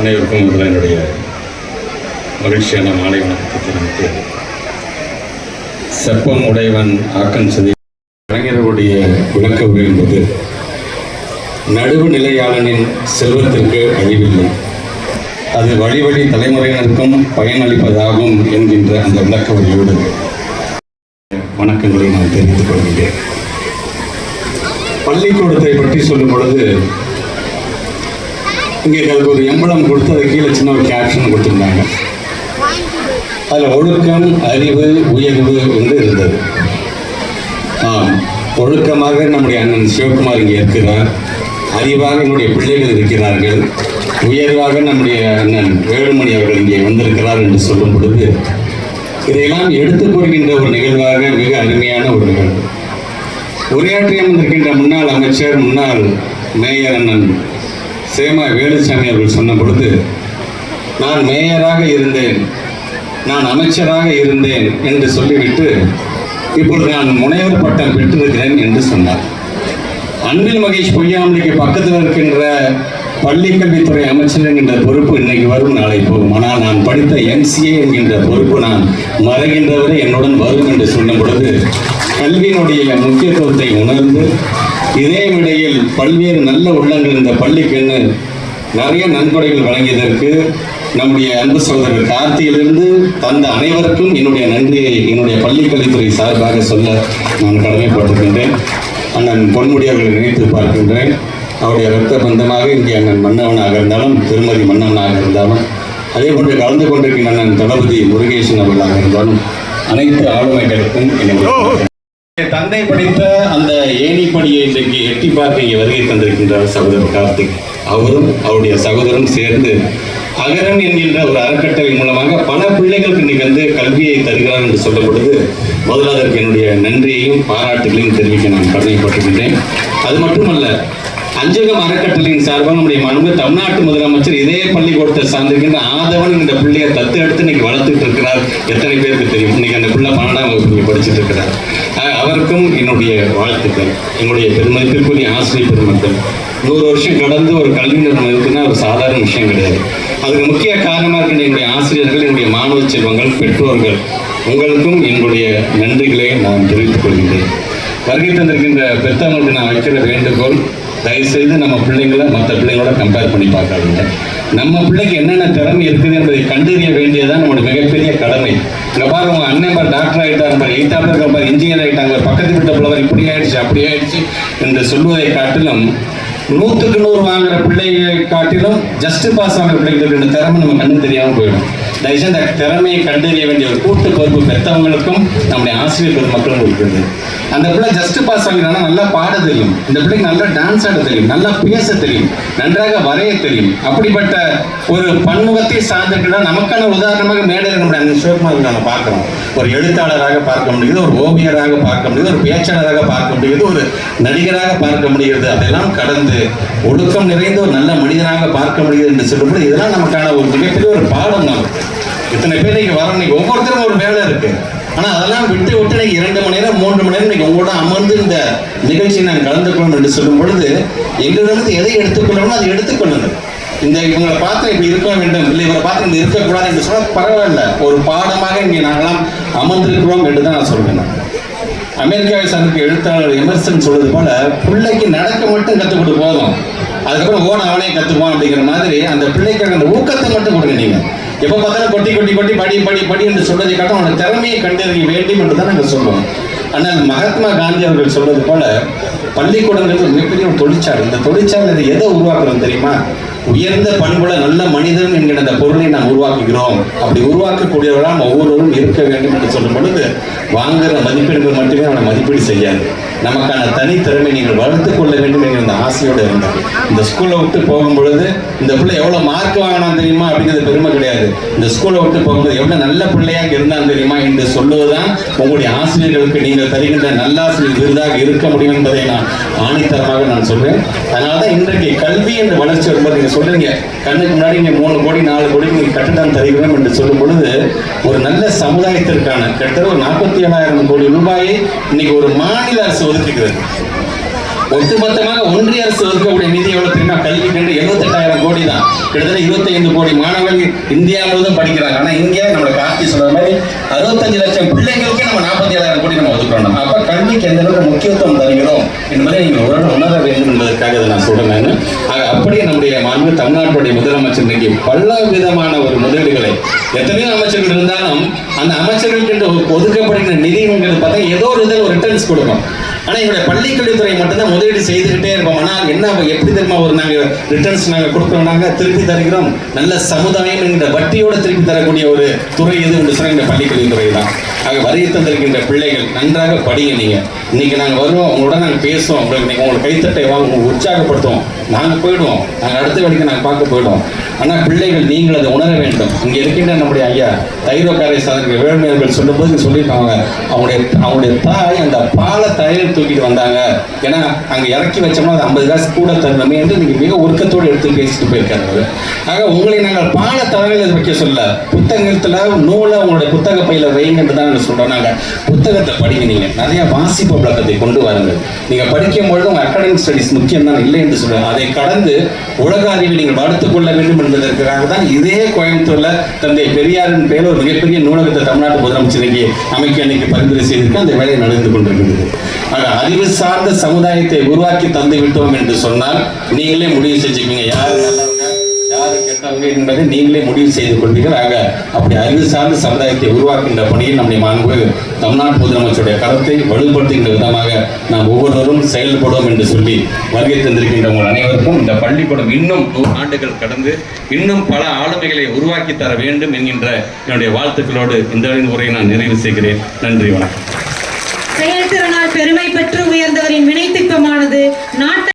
அனைவருக்கும் முதல்ல என்னுடைய மகிழ்ச்சியான மாலை வணக்கத்தை தெரிவித்து செப்பம் உடையவன் ஆக்கம் சதி கலைஞர்களுடைய விளக்க உரை என்பது நடுவு நிலையாளனின் செல்வத்திற்கு அழிவில்லை. அது வழி வழி தலைமுறையினருக்கும் பயனளிப்பதாகும் என்கின்ற அந்த விளக்க உரையோடு வணக்கங்களை நான் தெரிவித்துக் கொள்கிறேன். பள்ளிக்கூடத்தை பற்றி சொல்லும் பொழுது இங்கே அதுக்கு ஒரு எம்பளம் கொடுத்து அது கீழே சின்ன ஒரு கேப்ஷன் கொடுத்துருந்தாங்க. அதில் ஒழுக்கம் அறிவு உயர்வு என்று இருந்தது. ஆம் ஒழுக்கமாக நம்முடைய அண்ணன் சிவகுமார் இங்கே இருக்கிறார். அறிவாக என்னுடைய பிள்ளைகள் இருக்கிறார்கள். உயர்வாக நம்முடைய அண்ணன் வேலுமணி அவர்கள் இங்கே வந்திருக்கிறார் என்று சொல்லும் பொழுது இதையெல்லாம் எடுத்துக் கொள்கின்ற ஒரு நிகழ்வாக மிக அருமையான ஒரு நிகழ்வு. உரையாற்றி அமர்ந்திருக்கின்ற முன்னாள் அமைச்சர் முன்னாள் மேயர் அண்ணன் சேமா வேலுசாமி அவர்கள் சொன்ன பொழுது நான் மேயராக இருந்தேன். நான் அமைச்சராக இருந்தேன் என்று சொல்லிவிட்டு இப்பொழுது நான் முனைவர் பட்டம் பெற்றிருக்கிறேன் என்று சொன்னார். அன்பில் மகேஷ் பொய்யாமலிக்கு பக்கத்தில் இருக்கின்ற பள்ளிக்கல்வித்துறை அமைச்சர் என்கின்ற பொறுப்பு இன்னைக்கு வரும் நாளை போகும். ஆனால் நான் படித்த எம்சிஏ என்கின்ற பொறுப்பு நான் மறைகின்றவரை என்னுடன் வரும் என்று சொல்லும் பொழுது கல்வியினுடைய முக்கியத்துவத்தை உணர்ந்து இதே விடையில் பல்வேறு நல்ல உள்ளங்கள் இந்த பள்ளிக்குன்னு நிறைய நன்கொடைகள் வழங்கியதற்கு நம்முடைய அன்பு சகோதரர் கார்த்தியிலிருந்து தந்த அனைவருக்கும் என்னுடைய நன்றியை என்னுடைய பள்ளிக்கல்வித்துறை சார்பாக சொல்ல நான் கடமைப்பட்டிருக்கின்றேன். அண்ணன் பொன்முடி அவர்களை நினைத்து பார்க்கின்றேன். அவருடைய ரத்த பந்தமாக இங்கே அண்ணன் மன்னவனாக இருந்தாலும் திருமதி மன்னவனாக இருந்தாலும் அதே போன்று கலந்து கொண்டிருக்கின்ற அண்ணன் தளபதி முருகேசன் அவர்களாக இருந்தாலும் அனைத்து ஆளுமைகளுக்கும் என்னுடைய தந்தை படித்த அந்த ஏணிப்படியை இன்றைக்கு எட்டி பார்க்க இங்கே வருகை தந்திருக்கின்றார் சகோதரர் கார்த்திக். அவரும் அவருடைய சகோதரரும் சேர்ந்து அகரன் என்கின்ற ஒரு அறக்கட்டளை மூலமாக பல பிள்ளைகளுக்கு இன்னைக்கு வந்து கல்வியை தருகிறார் என்று சொல்லப்படுது முதல்ல அதற்கு என்னுடைய நன்றியையும் பாராட்டுகளையும் தெரிவிக்க நான் கடமைப்பட்டுகின்றேன் அது மட்டுமல்ல அஞ்சகம் அறக்கட்டளையின் சார்பாக நம்முடைய மனு தமிழ்நாட்டு முதலமைச்சர் இதே பள்ளிக்கூடத்தை சார்ந்திருக்கின்ற ஆதவன் இந்த பிள்ளையை தத்து எடுத்து இன்னைக்கு வளர்த்துட்டு இருக்கிறார். எத்தனை பேருக்கு தெரியும்? இன்னைக்கு அந்த பிள்ளை பன்னெண்டாம் வகுப்பு படிச்சுட்டு இருக்கிறார். அவருக்கும் என்னுடைய வாழ்த்துக்கள். என்னுடைய பெருமதிப்பிற்குரிய ஆசிரியர் பெருமக்கள். நூறு வருஷம் கடந்து ஒரு கல்வி நிறுவனம் இருக்குன்னா ஒரு சாதாரண விஷயம் கிடையாது. அதுக்கு முக்கிய காரணமாக இருக்கின்ற என்னுடைய ஆசிரியர்கள் என்னுடைய மாணவ செல்வங்கள் பெற்றோர்கள் உங்களுக்கும் என்னுடைய நன்றிகளை நான் தெரிவித்துக் கொள்கின்றேன். வருகை தந்திருக்கின்ற பெற்றவங்களுக்கு நான் வைக்கிற வேண்டுகோள் தயவுசெய்து நம்ம பிள்ளைங்களை மற்ற பிள்ளைங்களோட கம்பேர் பண்ணி பார்க்காதீங்க. நம்ம பிள்ளைக்கு என்னென்ன திறமை இருக்குது என்பதை கண்டறிய வேண்டியதான் நம்மளோட மிகப்பெரிய கடமை. இங்க பாரு உங்க அண்ணன் பாரு டாக்டர் ஆகிட்டார் பாரு எயித்தாப்ல இருக்க பாரு இன்ஜினியர் ஆகிட்டாங்க பக்கத்து வீட்டு பிள்ளை இப்படி ஆயிடுச்சு அப்படி ஆயிடுச்சு என்று சொல்வதை காட்டிலும் நூற்றுக்கு நூறு வாங்குற பிள்ளைகளை காட்டிலும் ஜஸ்ட் பாஸ் ஆகிற பிள்ளைகளுக்கு திறமை நம்ம கண்ணு தெரியாமல் போயிடும். தயவுசெய்து அந்த திறமையை கண்டறிய வேண்டிய ஒரு கூட்டு பொறுப்பு பெற்றவங்களுக்கும் நம்முடைய ஆசிரியர் பெருமக்களும் இருக்கிறது அந்த பிள்ளை ஜஸ்ட் பாஸ் ஆகிறானா நல்லா பாட தெரியும். இந்த பிள்ளைக்கு நல்லா டான்ஸ் ஆட தெரியும் நல்லா பேச தெரியும் நன்றாக வரைய தெரியும். அப்படிப்பட்ட ஒரு பன்முகத்தை சார்ந்திருக்கிற நமக்கான உதாரணமாக மேடையில் நம்முடைய அந்த சிவகுமார் நம்ம பார்க்குறோம். ஒரு எழுத்தாளராக பார்க்க முடியுது ஒரு ஓவியராக பார்க்க முடியுது ஒரு பேச்சாளராக பார்க்க முடியுது ஒரு நடிகராக பார்க்க முடிகிறது. அதெல்லாம் கடந்து ஒழுக்கம் நிறைந்த ஒரு நல்ல மனிதனாக பார்க்க முடியுது என்று சொல்லும்போது இதெல்லாம் நமக்கான ஒரு மிகப்பெரிய ஒரு பாடம் நமக்கு இத்தனை பேர் நீங்க வர நீங்க ஒவ்வொருத்தரும் ஒரு வேலை இருக்கு. ஆனா அதெல்லாம் விட்டு விட்டு நீங்க இரண்டு மணி நேரம் மூன்று மணி நேரம் நீங்க உங்களோட அமர்ந்து இந்த நிகழ்ச்சியை நான் கலந்து கொள்ளணும் என்று சொல்லும் பொழுது எங்களிடந்து எதை எடுத்துக்கொள்ளணும் அதை எடுத்துக்கொள்ளுங்கள். இந்த இவங்களை பார்த்து இப்படி இருக்க வேண்டும் இல்லை இவரை பார்த்து இப்படி இருக்கக்கூடாது என்று சொன்னால் பரவாயில்ல. ஒரு பாடமாக இங்கே நாங்களாம் அமர்ந்திருக்கிறோம் என்று தான் நான் சொல்லுவேன் அமெரிக்காவை சார்ந்த எழுத்தாளர் எமர்சன் சொல்வது போல பிள்ளைக்கு நடக்க மட்டும் கற்றுக் போதும். அதுக்கப்புறம் ஓன அவனே கற்றுப்பான் அப்படிங்கிற மாதிரி அந்த பிள்ளைக்கான அந்த ஊக்கத்தை மட்டும் கொடுங்க நீங்க. எப்போ பார்த்தாலும் கொட்டி கொட்டி கொட்டி படி படி படி என்று சொல்வதை காட்டும். அவனோட திறமையை கண்டறிய வேண்டும் என்று தான் நாங்கள் சொல்லுவோம் ஆனால் மகாத்மா காந்தி அவர்கள் சொல்வது போல பள்ளிக்கூடங்கிறது ஒரு மிகப்பெரிய ஒரு தொழிற்சாலை. இந்த தொழிற்சாலை எதை உருவாக்குறோம் தெரியுமா? உயர்ந்த பண்புள்ள நல்ல மனிதன் என்கிற அந்த பொருளை நாம் உருவாக்குகிறோம். அப்படி உருவாக்கக்கூடியவர்களாம் ஒவ்வொருவரும் இருக்க வேண்டும் என்று சொல்லும் பொழுது வாங்குற மதிப்பீடுகள் மட்டுமே அவனை மதிப்பீடு செய்யாது. நமக்கான தனித்திறமை நீங்கள் வளர்த்துக் கொள்ள வேண்டும் என்கிற அந்த ஆசையோடு இருந்தார் இந்த ஸ்கூலை விட்டு போகும் பொழுது இந்த பிள்ளை எவ்வளோ மார்க் வாங்கினான் தெரியுமா அப்படிங்கிறது பெருமை கிடையாது. இந்த ஸ்கூலை விட்டு போகும்போது எவ்வளோ நல்ல பிள்ளையாக இருந்தான் தெரியுமா என்று சொல்லுவதுதான் உங்களுடைய ஆசிரியர்களுக்கு நீங்கள் தருகின்ற நல்லாசிரியர் விருதாக இருக்க முடியும் என்பதை நான் ஆணித்தரமாக நான் சொல்றேன் அதனால தான் இன்றைக்கு கல்வி என்ற வளர்ச்சி வரும்போது நீங்கள் சொல்றீங்க கண்ணுக்கு முன்னாடி நீங்கள் மூணு கோடி நாலு கோடி நீங்கள் கட்டிடம் தருகிறோம் என்று சொல்லும் பொழுது ஒரு நல்ல சமுதாயத்திற்கான கிட்டத்தட்ட ஒரு நாற்பத்தி ஏழாயிரம் கோடி ரூபாயை இன்னைக்கு ஒரு மாநில அரசு ஒதுக்குகிறது. ஒட்டுமொத்தமாக ஒன்றிய அரசு ஒதுக்கக்கூடிய நிதி எவ்வளவு தெரியுமா? கல்வி கண்டு எழுபத்தெட்டாயிரம் கோடி தான். கிட்டத்தட்ட இருபத்தைந்து கோடி மாணவர்கள் இந்தியா முழுவதும் படிக்கிறாங்க. ஆனா இங்க நம்ம கார்த்தி சொல்ற மாதிரி அறுபத்தஞ்சு லட்சம் பிள்ளைகளுக்கு நம்ம நாற்பத்தி ஏழாயிரம் கோடி நம்ம ஒதுக்கணும் அப்ப கல்விக்கு எந்த அளவுக்கு முக்கியத்துவம் தருகிறோம் என்பதை நீங்கள் உடல் உணர வேண்டும் என்பதற்காக இதை நான் சொல்றேன் ஆக அப்படியே நம்முடைய மாண்பு தமிழ்நாட்டுடைய முதலமைச்சர் இன்னைக்கு பல விதமான ஒரு முதலீடுகளை எத்தனையோ அமைச்சர்கள் இருந்தாலும் அந்த அமைச்சர்களுக்கு என்று ஒதுக்கப்படுகிற நிதிங்கிறது பார்த்தா ஏதோ ஒரு இதில் ஒரு ரிட்டர்ன்ஸ் கொடுக்கும். ஆனா எங்களுடைய பள்ளிக்கல்வித்துறை மட்டும்தான் முதலீடு செய்துக்கிட்டே இருப்போம். ஆனால் என்ன எப்படி தெரியுமா ஒரு நாங்கள் ரிட்டர்ன்ஸ் நாங்கள் கொடுக்குறோம்னாங்க திருப்பி தருகிறோம். நல்ல சமுதாயம் என்கிற வட்டியோட திருப்பி தரக்கூடிய ஒரு துறை எது என்று சொன்னா இந்த பள்ளிக்கல்வித்துறை தான். ஆக வருகை தந்திருக்கின்ற பிள்ளைகள் நன்றாக படிங்க நீங்க. இன்னைக்கு நாங்கள் வருவோம் உங்களோட நாங்கள் பேசுவோம். உங்களுக்கு உங்களுக்கு கைத்தட்டை வாங்க உற்சாகப்படுத்துவோம். நாங்கள் போயிடுவோம். நாங்கள் அடுத்த வேலைக்கு நாங்கள் பார்க்க போயிடுவோம். ஆனா பிள்ளைகள் நீங்கள் அதை உணர வேண்டும். இங்க இருக்கின்ற நம்முடைய ஐயா தைரோக்காரை சாதனை வேள்மையர்கள் சொல்லும்போது சொல்லியிருக்காங்க. அவங்களுடைய அவங்களுடைய தாய் அந்த பாலை தலையில் தூக்கிட்டு வந்தாங்க. ஏன்னா அங்க இறக்கி வச்சோம்னா அது ஐம்பது காசு கூட தரணுமே என்று நீங்க மிக உருக்கத்தோடு எடுத்து பேசிட்டு போயிருக்காரு ஆக உங்களை நாங்கள் பாலை தலையில் வைக்க சொல்ல புத்தகத்துல நூலை உங்களுடைய புத்தக பையில வைங்க என்று தான் நாங்கள் சொல்றோம். நாங்க புத்தகத்தை படிங்க நீங்க. நிறைய வாசிப்பு பழக்கத்தை கொண்டு வாருங்கள். நீங்க படிக்கும் பொழுது உங்க அகாடமிக் ஸ்டடிஸ் முக்கியம் தான் இல்லை என்று சொல்றேன். அதை கடந்து உலக அறிவை நீங்கள் வளர்த்துக் கொள்ள வேண்டும் என்பதற்காக தான் இதே கோயம்புத்தூர்ல தந்தை பெரியாரின் பேர் ஒரு மிகப்பெரிய நூலகத்தை தமிழ்நாட்டு முதலமைச்சர் இன்னைக்கு அமைக்க அன்னைக்கு பரிந்துரை செய்திருக்கு. அந்த வேலை நடந்து கொண்டிருக்கிறது. ஆக அறிவு சார்ந்த சமுதாயத்தை உருவாக்கி தந்து விட்டோம் என்று சொன்னால் நீங்களே முடிவு செஞ்சுக்கீங்க யாரு நல்லவங்க என்பதை நீங்களே முடிவு செய்து கொள்வீர்கள். ஆக அப்படி அறிவு சார்ந்த சமுதாயத்தை உருவாக்கின்ற பணியில் நம்முடைய மாண்பு தமிழ்நாடு முதலமைச்சருடைய கருத்தை வலுப்படுத்துகின்ற விதமாக நாம் ஒவ்வொருவரும் செயல்படுவோம் என்று சொல்லி வருகை தந்திருக்கின்ற உங்கள் அனைவருக்கும் இந்த பள்ளிக்கூடம் இன்னும் நூறு ஆண்டுகள் கடந்து இன்னும் பல ஆளுமைகளை உருவாக்கி தர வேண்டும் என்கின்ற என்னுடைய வாழ்த்துக்களோடு இந்த உரையை நான் நிறைவு செய்கிறேன். நன்றி வணக்கம். செயல்திறனால் பெருமை பெற்று உயர்ந்தவரின் வினைத்திட்டமானது நாட்டை